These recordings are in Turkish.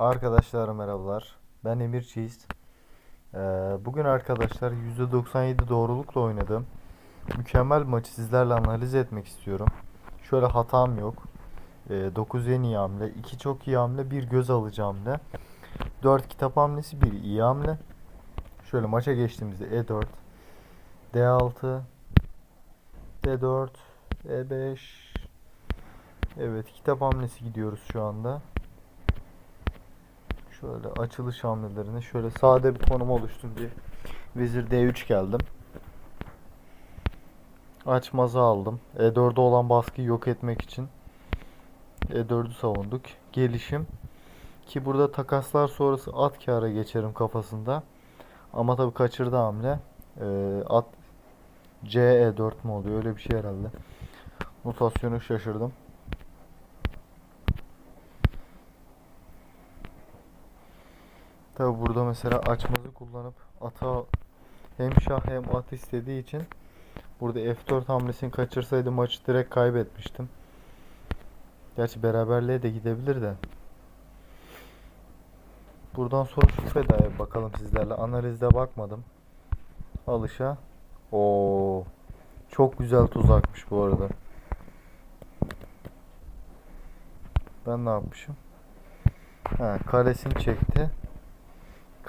Arkadaşlar merhabalar. Ben Emir Çiğiz. Ee, bugün arkadaşlar %97 doğrulukla oynadım. Mükemmel maçı sizlerle analiz etmek istiyorum. Şöyle hatam yok. Ee, 9 en iyi hamle, 2 çok iyi hamle, 1 göz alıcı hamle. 4 kitap hamlesi, 1 iyi hamle. Şöyle maça geçtiğimizde E4, D6, D4, E5. Evet kitap hamlesi gidiyoruz şu anda. Şöyle açılış hamlelerini şöyle sade bir konum oluştum diye. Vezir D3 geldim. Açmazı aldım. E4'de olan baskıyı yok etmek için E4'ü savunduk. Gelişim ki burada takaslar sonrası at kâra geçerim kafasında. Ama tabii kaçırdı hamle. Ee, at C E4 mu oluyor? Öyle bir şey herhalde. Notasyonu şaşırdım. Tabi burada mesela açmazı kullanıp ata hem şah hem at istediği için burada F4 hamlesini kaçırsaydı maçı direkt kaybetmiştim. Gerçi beraberliğe de gidebilir de. Buradan sonra şu fedaya bakalım sizlerle. Analizde bakmadım. Alışa. Oo. Çok güzel tuzakmış bu arada. Ben ne yapmışım? Ha, kalesini çekti.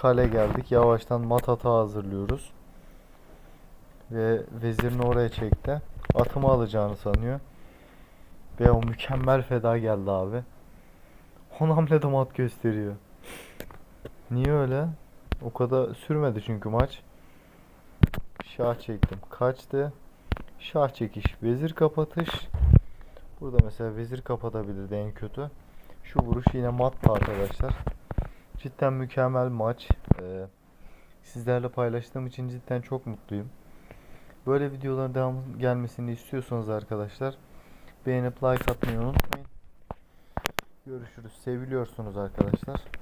Kale geldik. Yavaştan mat hata hazırlıyoruz. Ve vezirini oraya çekti. Atımı alacağını sanıyor. Ve o mükemmel feda geldi abi. 10 hamlede mat gösteriyor. Niye öyle? O kadar sürmedi çünkü maç. Şah çektim. Kaçtı. Şah çekiş. Vezir kapatış. Burada mesela vezir kapatabilirdi en kötü. Şu vuruş yine mattı arkadaşlar. Cidden mükemmel maç. Ee, sizlerle paylaştığım için cidden çok mutluyum. Böyle videoların devam gelmesini istiyorsanız arkadaşlar beğenip like atmayı unutmayın. Görüşürüz. Seviliyorsunuz arkadaşlar.